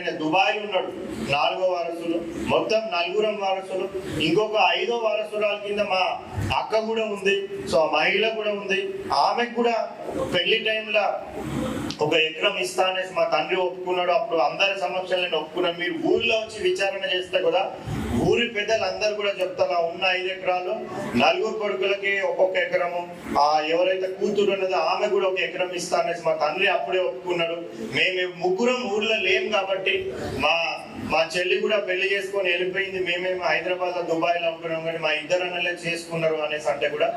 ఆయన దుబాయ్ ఉన్నాడు. నాలుగో వారసులు. మొత్తం నలుగురం వారసులు. ఇంకొక ఐదో వారసురాల కింద మా అక్క కూడా ఉంది. సో ఆ మహిళ కూడా ఉంది. ఆమెకు కూడా పెళ్ళి టైంలో ఒక ఎకరం ఇస్తానేసి మా తండ్రి ఒప్పుకున్నాడు. అప్పుడు అందరి సమక్షంలో నేను ఒప్పుకున్నాను. మీరు ఊళ్ళో వచ్చి విచారణ చేస్తే కదా ఊరి పెద్దలందరూ కూడా చెప్తారా ఉన్న ఐదు ఎకరాలు నలుగురు కొడుకులకి ఒక్కొక్క ఎకరము. ఆ ఎవరైతే కూతురు ఉన్నదో ఆమె కూడా ఒక ఎకరం ఇస్తానేసి మా తండ్రి అప్పుడే ఒప్పుకున్నాడు. మేము ముగ్గురం ఊర్లో లేం కాబట్టి మా మా చెల్లి కూడా పెళ్ళి చేసుకొని వెళ్ళిపోయింది. మేమేమో హైదరాబాద్లో దుబాయ్లో ఉంటున్నాం కానీ మా ఇద్దరు అన్నలే చేసుకున్నారు అనేసి అంటే కూడా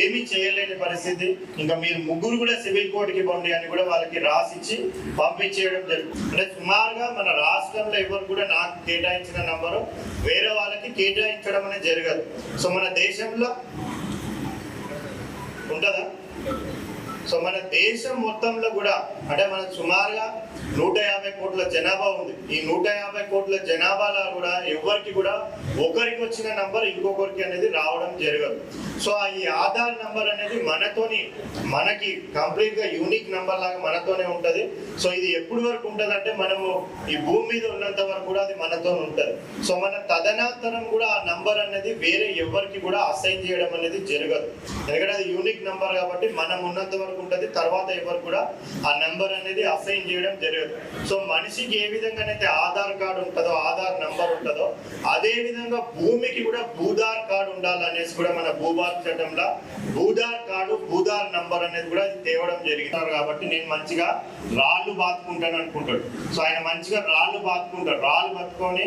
ఏమీ చేయలేని పరిస్థితి. ఇంకా మీరు ముగ్గురు కూడా సివిల్ కోర్టుకి పండి అని కూడా వాళ్ళకి రాసిచ్చి పంపించేయడం జరుగుతుంది అంటే సుమారుగా మన రాష్ట్రంలో ఎవరు కూడా నాకు కేటాయించిన నంబరు వేరే వాళ్ళకి కేటాయించడం అనేది జరగదు. సో మన దేశంలో ఉంటుందా? సో మన దేశం మొత్తంలో కూడా అంటే మన సుమారుగా నూట యాభై కోట్ల జనాభా ఉంది. ఈ నూట యాభై కోట్ల జనాభాలో కూడా ఎవరికి కూడా ఒకరికి వచ్చిన నంబర్ ఇంకొకరికి అనేది రావాలి జరగదు. సో ఈ ఆధార్ నంబర్ అనేది మనతోని మనకి కంప్లీట్గా యూనిక్ నంబర్ లాగా మనతోనే ఉంటది. సో ఇది ఎప్పుడు వరకు ఉంటది అంటే మనము ఈ భూమి మీద ఉన్నంత వరకు కూడా అది మనతో ఉంటది. సో మన తదనంతరం కూడా ఆ నంబర్ అనేది వేరే ఎవరికి కూడా అసైన్ చేయడం అనేది జరగదు. ఎందుకంటే అది యూనిక్ నంబర్ కాబట్టి మనం ఉన్నంత వరకు ఉంటది తర్వాత ఎవరు కూడా ఆ నంబర్ అనేది అసైన్ చేయడం జరగదు. సో మనిషికి ఏ విధంగానైతే ఆధార్ కార్డు ఉంటుందో ఆధార్ నంబర్ ఉంటుందో అదే విధంగా భూమికి కూడా భూధార్ కార్డు ఉండాలనేసి కూడా మన భూభారత చట్టంలో. భూధార్ కార్డు భూధార్ నంబర్ అనేది కూడా తేవడం జరిగినారు కాబట్టి నేను మంచిగా రాళ్ళు బాతుకుంటాను అనుకుంటాడు. సో ఆయన మంచిగా రాళ్ళు బాతుకుంటాడు. రాళ్ళు బతుకొని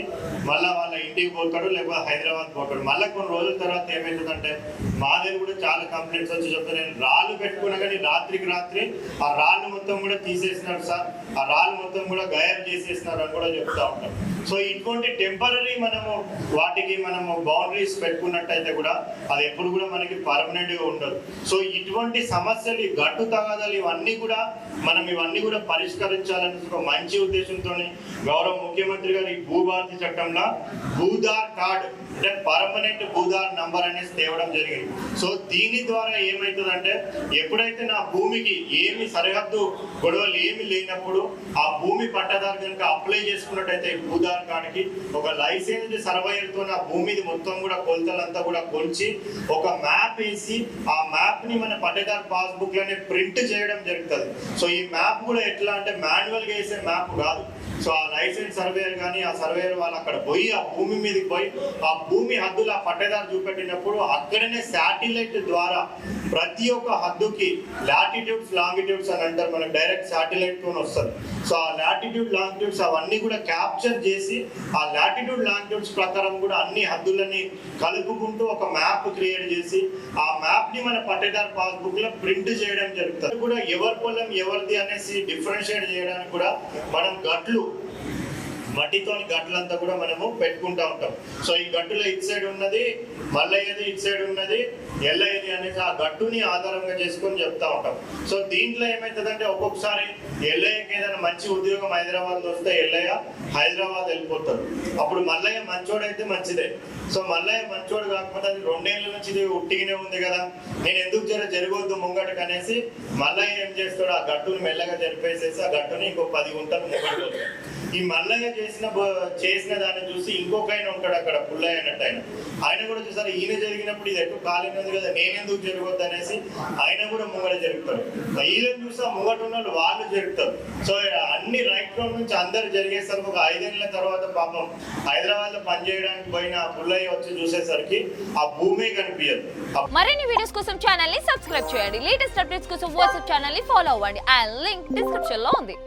మళ్ళీ వాళ్ళ ఇంటికి పోతాడు లేకపోతే హైదరాబాద్ పోతాడు. మళ్ళీ కొన్ని రోజుల తర్వాత ఏమవుతుందంటే మా దగ్గర కూడా చాలా కంప్లైంట్స్ వచ్చి చెప్తాను నేను రాళ్ళు పెట్టుకున్నా కానీ రాత్రికి రాత్రి ఆ రాళ్ళు మొత్తం కూడా తీసేసినారు సార్. ఆ రాళ్ళు మొత్తం కూడా గాయం చేసేసినారు అని కూడా చెప్తా ఉంటాం సో ఇటువంటి టెంపరీ మనము వాటికి మనము బౌండరీస్ పెట్టుకున్నట్టయితే కూడా అది ఎప్పుడు కూడా మనకి పర్మనెంట్గా ఉండదు. సో ఇటువంటి సమస్యలు ఈ గట్టు తగాదాలు ఇవన్నీ కూడా మనం ఇవన్నీ కూడా పరిష్కరించాలని ఒక మంచి ఉద్దేశంతో గౌరవ ముఖ్యమంత్రి గారు ఈ భూభారతి చట్టంలో భూధార్ కార్డ్ అంటే పర్మనెంట్ భూధార్ నంబర్ అనేసి తేవడం జరిగింది. సో దీని ద్వారా ఏమవుతుందంటే ఎప్పుడైతే నా భూమికి ఏమి సరిహద్దు గొడవలు ఏమి లేనప్పుడు ఆ భూమి పట్టదారు కనుక అప్లై చేసుకున్నట్టయితే ఈ భూధార్ కార్డుకి ఒక లైసెన్స్ సర్వైర్ నా భూమిది మొత్తం కూడా కొలతలంతా కూడా కొలిచి ఒక మ్యాప్ వేసి ఆ మ్యాప్ని మన పట్టదారు పాస్బుక్లోనే ప్రింట్ ప్రింట్ చేయడం జరుగుతుంది. సో ఈ మ్యాప్ కూడా ఎట్లా అంటే మాన్యువల్గా వేసే మ్యాప్ కాదు. సో ఆ లైసెన్స్ సర్వేయర్ కానీ ఆ సర్వేయర్ వాళ్ళు అక్కడ పోయి ఆ భూమి మీదకి పోయి ఆ భూమి హద్దులు ఆ పట్టేదారు చూపెట్టినప్పుడు అక్కడనే శాటిలైట్ ద్వారా ప్రతి ఒక్క హద్దుకి లాటిట్యూడ్స్ లాంగిట్యూడ్స్ అని అంటారు మనకు డైరెక్ట్ శాటిలైట్తో వస్తుంది. సో ఆ లాటిట్యూడ్ లాంగిట్యూడ్స్ అవన్నీ కూడా క్యాప్చర్ చేసి ఆ లాటిట్యూడ్ లాంగిట్యూడ్స్ ప్రకారం కూడా అన్ని హద్దులని కలుపుకుంటూ ఒక మ్యాప్ క్రియేట్ చేసి ఆ మ్యాప్ని మన పట్టేదారు పాస్బుక్లో ప్రింట్ చేయడం జరుగుతుంది. చెప్తారు. కూడా ఎవరి పొలం ఎవరిది అనేసి డిఫరెన్షియేట్ చేయడానికి కూడా మనం గట్లు మట్టితోని గట్లంతా కూడా మనము పెట్టుకుంటా ఉంటాం. సో ఈ గట్టులో ఇటు సైడ్ ఉన్నది మల్లయ్యది ఇటు సైడ్ ఉన్నది ఎల్లయ్యది అనేది ఆ గట్టుని ఆధారంగా చేసుకొని చెప్తా ఉంటాం. సో దీంట్లో ఏమవుతుందంటే ఒక్కొక్కసారి ఎల్లయ్యకి ఏదైనా మంచి ఉద్యోగం హైదరాబాద్లో వస్తే ఎల్లయ్య హైదరాబాద్ వెళ్ళిపోతారు అప్పుడు మల్లయ్య మంచోడైతే మంచిదే. సో మల్లయ్య మంచోడు కాకపోతే అది రెండేళ్ళ నుంచి ఇది ఉట్టిగానే ఉంది కదా. నేను ఎందుకు జర జరగొద్దు ముంగటకు అనేసి మల్లయ్య ఏం చేస్తాడు ఆ గట్టును మెల్లగా జరిపేసేసి ఆ గట్టుని ఇంకో పది గుంటలు ముంగడు ఈ మల్లయ్య చేసిన చేసిన దాన్ని చూసి ఇంకొక ఆయన ఉంటాడు అక్కడ పుల్లయ్య అన్నట్టు ఆయన. ఆయన కూడా చూసారు ఈయన జరిగినప్పుడు ఇది ఎక్కువ ఖాళీ కదా నేనెందుకు జరగవద్దు అనేసి ఆయన కూడా ముంగట జరుగుతారు వీళ్ళని చూసి ముంగట ఉన్న వాళ్ళు వాళ్ళు జరుగుతారు సో అన్ని రైట్ రౌండ్ నుంచి అందరు జరిగేసరికి ఒక ఐదేళ్ళ తర్వాత పాపం హైదరాబాద్లో పనిచేయడానికి పోయిన పుల్లయ్య వచ్చి చూసేసరికి ఆ భూమే కనిపించదు. మరిన్ని వీడియోస్ కోసం ఛానల్ని సబ్స్క్రైబ్ చేయండి. లేటెస్ట్ అప్డేట్స్ కోసం వాట్సాప్ ఛానల్ని ఫాలో అవ్వండి. అండ్ లింక్ డిస్క్రిప్షన్లో ఉంది.